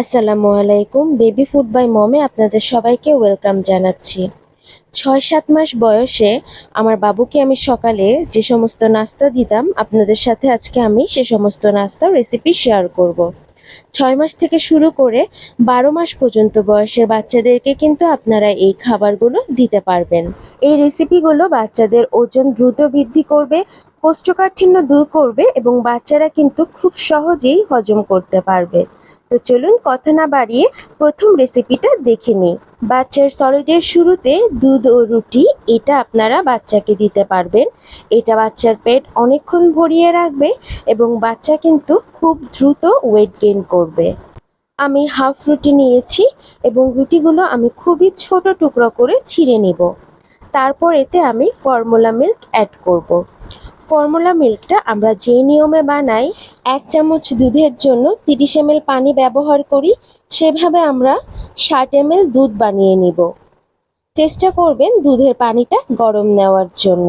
আসসালামু আলাইকুম, baby food by মমে আপনাদের সবাইকে ওয়েলকাম জানাচ্ছি। ছয় সাত মাস বয়সে আমার বাবুকে আমি সকালে যে সমস্ত নাস্তা দিতাম, আপনাদের সাথে আজকে আমি সে সমস্ত নাস্তার রেসিপি শেয়ার করব। ছয় মাস থেকে শুরু করে বারো মাস পর্যন্ত বয়সের বাচ্চাদেরকে কিন্তু আপনারা এই খাবারগুলো দিতে পারবেন। এই রেসিপিগুলো বাচ্চাদের ওজন দ্রুত বৃদ্ধি করবে, কোষ্ঠকাঠিন্য দূর করবে এবং বাচ্চারা কিন্তু খুব সহজেই হজম করতে পারবে। তো চলুন কথা না বাড়িয়ে প্রথম রেসিপিটা দেখে নিই। বাচ্চার সলিডের শুরুতে দুধ ও রুটি, এটা আপনারা বাচ্চাকে দিতে পারবেন। এটা বাচ্চার পেট অনেকক্ষণ ভরিয়ে রাখবে এবং বাচ্চা কিন্তু খুব দ্রুত ওয়েট গেইন করবে। আমি হাফ রুটি নিয়েছি এবং রুটিগুলো আমি খুবই ছোট টুকরো করে ছিঁড়ে নিব। তারপর এতে আমি ফর্মুলা মিল্ক অ্যাড করব। ফর্মুলা মিল্কটা আমরা যে নিয়মে বানাই, এক চামচ দুধের জন্য তিরিশ এম পানি ব্যবহার করি, সেভাবে আমরা ষাট এম দুধ বানিয়ে নিব। চেষ্টা করবেন দুধের পানিটা গরম নেওয়ার জন্য।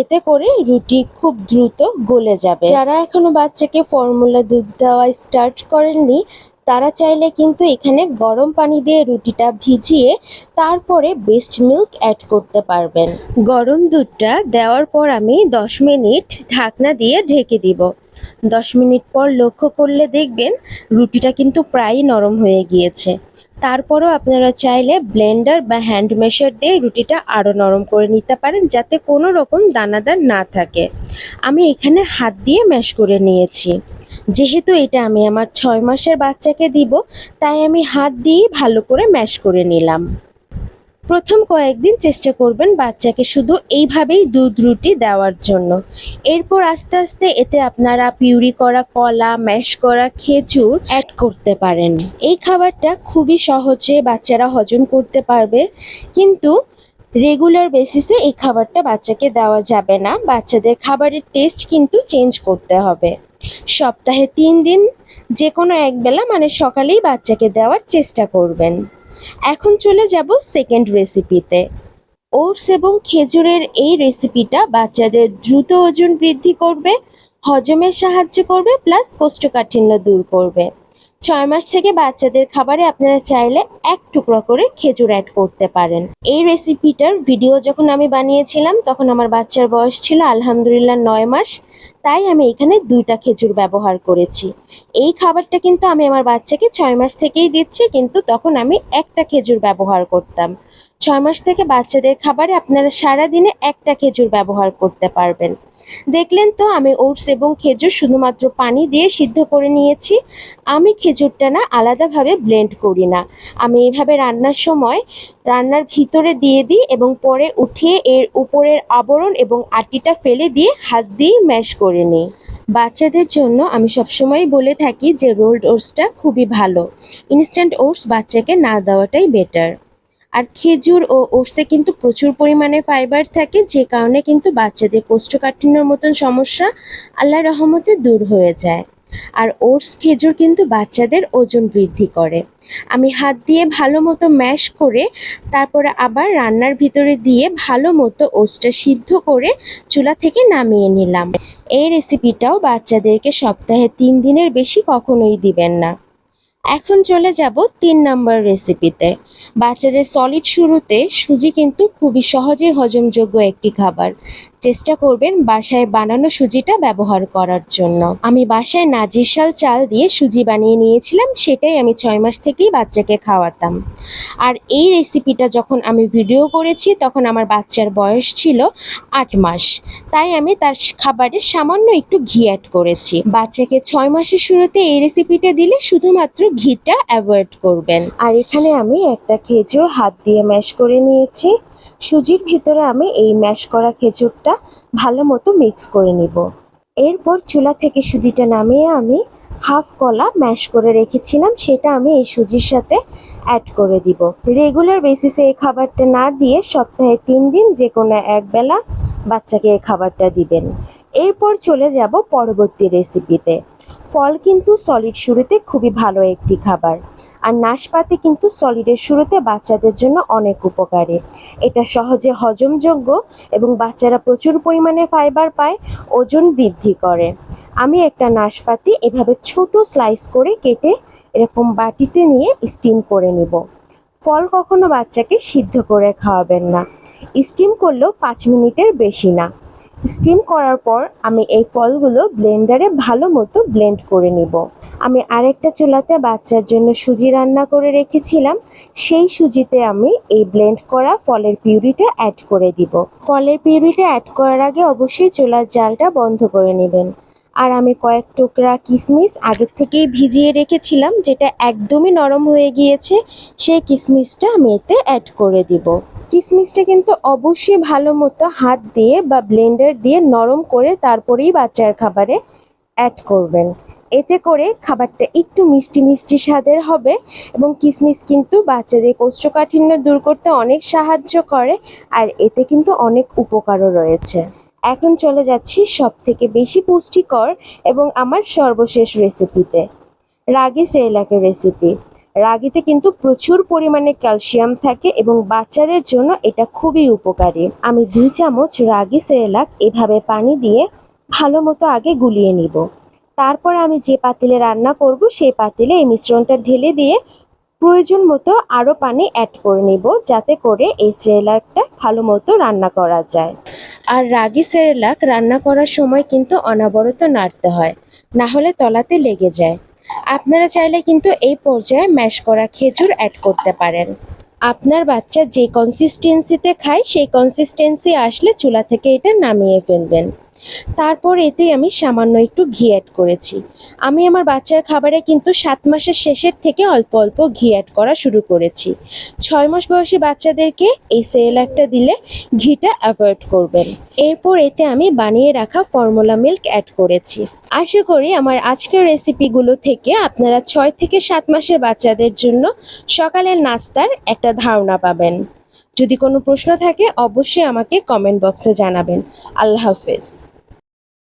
এতে করে রুটি খুব দ্রুত গলে যাবে। যারা এখনও বাচ্চাকে ফর্মুলা দুধ দেওয়া স্টার্ট করেননি তারা চাইলে কিন্তু এখানে গরম পানি দিয়ে রুটিটা ভিজিয়ে তারপরে বেস্ট মিল্ক অ্যাড করতে পারবেন। গরম দুধটা দেওয়ার পর আমি দশ মিনিট ঢাকনা দিয়ে ঢেকে দিব। দশ মিনিট পর লক্ষ্য করলে দেখবেন রুটিটা কিন্তু প্রায় নরম হয়ে গিয়েছে। তারপরও আপনারা চাইলে ব্লেন্ডার বা হ্যান্ড মেশার দিয়ে রুটিটা আরও নরম করে নিতে পারেন যাতে কোনো রকম দানাদার না থাকে। আমি এখানে হাত দিয়ে ম্যাশ করে নিয়েছি। যেহেতু এটা আমি আমার ছয় মাসের বাচ্চাকে দিব, তাই আমি হাত দিয়ে ভালো করে ম্যাশ করে নিলাম। প্রথম কয়েকদিন চেষ্টা করবেন বাচ্চাকে শুধু এইভাবেই দুধ রুটি দেওয়ার জন্য। এরপর আস্তে আস্তে এতে আপনারা পিউরি করা কলা, ম্যাশ করা খেজুর অ্যাড করতে পারেন। এই খাবারটা খুবই সহজে বাচ্চারা হজম করতে পারবে। কিন্তু রেগুলার বেসিসে এই খাবারটা বাচ্চাকে দেওয়া যাবে না। বাচ্চাদের খাবারের টেস্ট কিন্তু চেঞ্জ করতে হবে। সপ্তাহে তিন দিন যে কোনো একবেলা মানে সকালেই বাচ্চাকে দেওয়ার চেষ্টা করবেন। এখন চলে যাব সেকেন্ড রেসিপিতে ওটস এবং খেজুরের এই রেসিপিটা বাচ্চাদের দ্রুত ওজন বৃদ্ধি করবে, হজমের সাহায্য করবে প্লাস কোষ্ঠকাঠিন্য দূর করবে। ছয় মাস থেকে বাচ্চাদের খাবারে আপনারা চাইলে এক টুকরো করে খেজুর অ্যাড করতে পারেন। এই রেসিপিটার ভিডিও যখন আমি বানিয়েছিলাম, তখন আমার বাচ্চার বয়স ছিল আলহামদুলিল্লাহ নয় মাস। তাই আমি এখানে দুইটা খেজুর ব্যবহার করেছি। এই খাবারটা কিন্তু আমি আমার বাচ্চাকে ছয় মাস থেকেই দিচ্ছি, কিন্তু তখন আমি একটা খেজুর ব্যবহার করতাম। ছয় মাস থেকে বাচ্চাদের খাবারে আপনারা সারা দিনে একটা খেজুর ব্যবহার করতে পারবেন। দেখলেন তো, আমি ওটস এবং খেজুর শুধুমাত্র পানি দিয়ে সিদ্ধ করে নিয়েছি। আমি খেজুরটা না আলাদাভাবে ব্লেন্ড করি না। আমি এইভাবে রান্নার সময় রান্নার ভিতরে দিয়ে দিই এবং পরে উঠিয়ে এর উপরের আবরণ এবং আটিটা ফেলে দিয়ে হাত দিয়ে করে নিই। বাচ্চাদের জন্য আমি সবসময় বলে থাকি যে রোল্ড ওটসটা খুবই ভালো। ইনস্ট্যান্ট ওটস বাচ্চাকে না দেওয়াটাই বেটার আর খেজুর ও ওটসে কিন্তু প্রচুর পরিমাণে ফাইবার থাকে, যে কারণে কিন্তু বাচ্চাদের কোষ্ঠকাঠিন্যর মতন সমস্যা আল্লাহ রহমতে দূর হয়ে যায়। আর ওটস খেজুর কিন্তু বাচ্চাদের ওজন বৃদ্ধি করে। আমি হাত দিয়ে ভালো মতো ম্যাশ করে, তারপরে আবার রান্নার ভিতরে দিয়ে ভালো মতো ওটসটা সিদ্ধ করে চুলা থেকে নামিয়ে নিলাম। এই রেসিপিটাও বাচ্চাদেরকে সপ্তাহে তিন দিনের বেশি কখনোই দিবেন না। এখন চলে যাব তিন নম্বর রেসিপিতে বাচ্চাদের সলিড শুরুতে সুজি কিন্তু খুবই সহজেই হজমযোগ্য একটি খাবার। চেষ্টা করবেন বাসায় বানানো সুজিটা ব্যবহার করার জন্য। আমি বাসায় নাজিরশাল চাল দিয়ে সুজি বানিয়ে নিয়েছিলাম, সেটাই আমি ছয় মাস থেকেই বাচ্চাকে খাওয়াতাম। আর এই রেসিপিটা যখন আমি ভিডিও করেছি, তখন আমার বাচ্চার বয়স ছিল আট মাস। তাই আমি তার খাবারে সামান্য একটু ঘি অ্যাড করেছি। বাচ্চাকে ছয় মাসের শুরুতে এই রেসিপিটা দিলে শুধুমাত্র ঘিটা অ্যাভয়েড করবেন। আর এখানে আমি একটা খেজুর হাত দিয়ে ম্যাশ করে নিয়েছি। সুজির ভিতরে আমি এই ম্যাশ করা খেজুরটা ভালো মতো মিক্স করে নিব। এরপর চুলা থেকে সুজিটা নামিয়ে আমি হাফ কলা ম্যাশ করে রেখেছিলাম, সেটা আমি এই সুজির সাথে অ্যাড করে দিব। রেগুলার বেসিসে এই খাবারটা না দিয়ে সপ্তাহে তিন দিন যে কোনো একবেলা বাচ্চাকে এই খাবারটা দিবেন। এরপর চলে যাব পরবর্তী রেসিপিতে ফল কিন্তু সলিড শুরুতে খুবই ভালো একটি খাবার। আর নাশপাতি কিন্তু সলিডের শুরুতে বাচ্চাদের জন্য অনেক উপকারী। এটা সহজে হজমযোগ্য এবং বাচ্চারা প্রচুর পরিমাণে ফাইবার পায়, ওজন বৃদ্ধি করে। আমি একটা নাশপাতি এভাবে ছোট স্লাইস করে কেটে এরকম বাটিতে নিয়ে স্টিম করে নিব। ফল কখনো বাচ্চাকে সিদ্ধ করে খাওয়াবেন না। স্টিম করলেও পাঁচ মিনিটের বেশি না। স্টিম করার পর আমি এই ফলগুলো ব্লেন্ডারে ভালো মতো ব্লেন্ড করে নিব। আমি আরেকটা চুলাতে বাচ্চার জন্য সুজি রান্না করে রেখেছিলাম। সেই সুজিতে আমি এই ব্লেন্ড করা ফলের পিউরিটা অ্যাড করে দিব। ফলের পিউরিটা অ্যাড করার আগে অবশ্যই চুলার জালটা বন্ধ করে নেবেন। আর আমি কয়েক টুকরা কিশমিশ আগের থেকেই ভিজিয়ে রেখেছিলাম, যেটা একদমই নরম হয়ে গিয়েছে, সেই কিশমিশটা আমি এতে অ্যাড করে দিব। কিশমিশটা কিন্তু অবশ্যই ভালো মতো হাত দিয়ে বা ব্লেন্ডার দিয়ে নরম করে তারপরেই বাচ্চার খাবারে অ্যাড করবেন। এতে করে খাবারটা একটু মিষ্টি মিষ্টি স্বাদের হবে এবং কিসমিস কিন্তু বাচ্চাদের কোষ্ঠকাঠিন্য দূর করতে অনেক সাহায্য করে আর এতে কিন্তু অনেক উপকারও রয়েছে। এখন চলে যাচ্ছি সব থেকে বেশি পুষ্টিকর এবং আমার সর্বশেষ রেসিপিতে রাগি সেরেলাকের রেসিপি রাগিতে কিন্তু প্রচুর পরিমাণে ক্যালসিয়াম থাকে এবং বাচ্চাদের জন্য এটা খুবই উপকারী। আমি দুই চামচ রাগি সেরেলাক এভাবে পানি দিয়ে ভালো মতো আগে গুলিয়ে নিব। তারপর আমি যে পাতিলে রান্না করব, সেই পাতিলে এই মিশ্রণটা ঢেলে দিয়ে প্রয়োজন মতো আরও পানি অ্যাড করে নিব যাতে করে এই সেরেলাকটা ভালো মতো রান্না করা যায়। আর রাগি সেরেলাক রান্না করার সময় কিন্তু অনবরত নাড়তে হয়, না হলে তলাতে লেগে যায়। আপনারা চাইলে কিন্তু এই পর্যায়ে ম্যাশ করা খেজুর অ্যাড করতে পারেন। আপনার বাচ্চা যে কনসিস্টেন্সিতে খায়, সেই কনসিস্টেন্সি আসলে চুলা থেকে এটা নামিয়ে ফেলবেন। তারপর এতে আমি সামান্য একটু ঘি অ্যাড করেছি। আমি আমার বাচ্চার খাবারে কিন্তু সাত মাসের শেষের থেকে অল্প অল্প ঘি অ্যাড করা শুরু করেছি। ছয় মাস বয়সী বাচ্চাদেরকে এই সেরেলাকটা দিলে ঘিটা অ্যাভয়েড করবেন। এরপর এতে আমি বানিয়ে রাখা ফর্মুলা মিল্ক অ্যাড করেছি। আশা করি আমার আজকের রেসিপিগুলো থেকে আপনারা ছয় থেকে সাত মাসের বাচ্চাদের জন্য সকালের নাস্তার একটা ধারণা পাবেন। যদি কোনো প্রশ্ন থাকে অবশ্যই আমাকে কমেন্ট বক্সে জানাবেন। আল্লাহ হাফেজ।